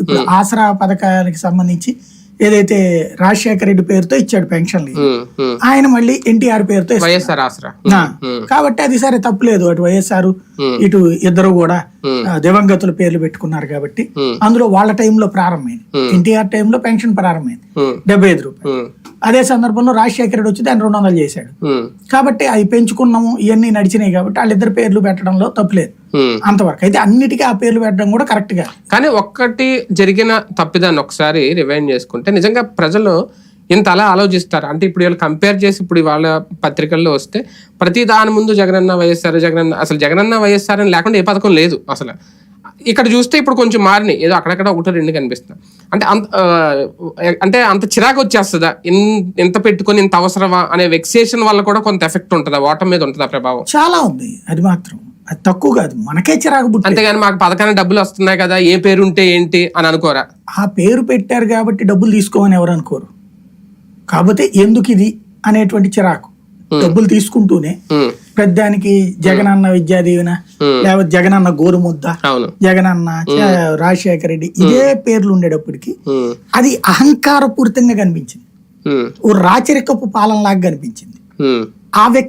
ఇప్పుడు ఆసరా పథకానికి సంబంధించి ఏదైతే రాజశేఖర రెడ్డి పేరుతో ఇచ్చాడు పెన్షన్లు ఉమ్, ఉమ్. ఆయన మళ్ళీ ఎన్టీఆర్ పేరుతో కాబట్టి అది సరే తప్పులేదు అటు వైఎస్ఆర్ Hmm. ఇటు ఇద్దరు కూడా Hmm. దివంగతుల పేర్లు పెట్టుకున్నారు కాబట్టి Hmm. అందులో వాళ్ళ టైంలో ప్రారంభమైంది. ఎన్టీఆర్ టైంలో పెన్షన్ ప్రారంభమైంది. డెబ్బై ఐదు రూపాయలు. అదే సందర్భంలో రాజశేఖర రెడ్డి వచ్చి దాన్ని రెండు వందలు చేశాడు. కాబట్టి అవి పెంచుకున్నాము ఇవన్నీ నడిచినాయి కాబట్టి వాళ్ళిద్దరు పేర్లు పెట్టడంలో తప్పులేదు. అంతవరకు. అయితే అన్నిటికీ ఆ పేర్లు పెట్టడం కూడా కరెక్ట్గా. కానీ ఒక్కటి జరిగిన తప్పిదాన్ని ఒకసారి రివైండ్ చేసుకుంటే నిజంగా ప్రజలు ఇంత అలా ఆలోచిస్తారు. అంటే ఇప్పుడు వీళ్ళు కంపేర్ చేసి ఇప్పుడు వాళ్ళ పత్రికల్లో వస్తే ప్రతి దాని ముందు జగనన్న వైఎస్ఆర్ జగనన్న అసలు జగనన్న వైఎస్ఆర్ అని లేకుండా ఏ పథకం లేదు అసలు. ఇక్కడ చూస్తే ఇప్పుడు కొంచెం మారినాయి ఏదో అక్కడక్కడ ఒకటో రెండు కనిపిస్తున్నాయి అంటే అంత అంటే అంత చిరాకు వచ్చేస్తుందా? ఇంత పెట్టుకొని ఇంత అవసరమా? అనే వెక్సేషన్ వల్ల కూడా కొంత ఎఫెక్ట్ ఉంటుందా? ఓటం మీద ఉంటుందా ప్రభావం? చాలా ఉంది. అది మాత్రం. అది తక్కువ కాదు. మనకే చిరాకు పుట్టి. అంతేగాని మాకు పథకానికి డబ్బులు వస్తున్నాయి కదా ఏ పేరు ఉంటే ఏంటి అని అనుకోరా? ఆ పేరు పెట్టారు కాబట్టి డబ్బులు తీసుకోమని ఎవరు అనుకోరు. కాకపోతే ఎందుకు ఇది అనేటువంటి చిరాకు. డబ్బులు తీసుకుంటూనే పెద్దానికి జగనన్న విద్యా దీవెన. లేకపోతే జగనన్న గోరుముద్ద అవును. జగనన్న చ- రాజశేఖర రెడ్డి ఇదే పేర్లు ఉండేటప్పటికి అది అహంకారపూరితంగా కనిపించింది. ఓ రాచరికపు పాలనలాగా కనిపించింది. ఉమ్. ఆ వ్యక్తి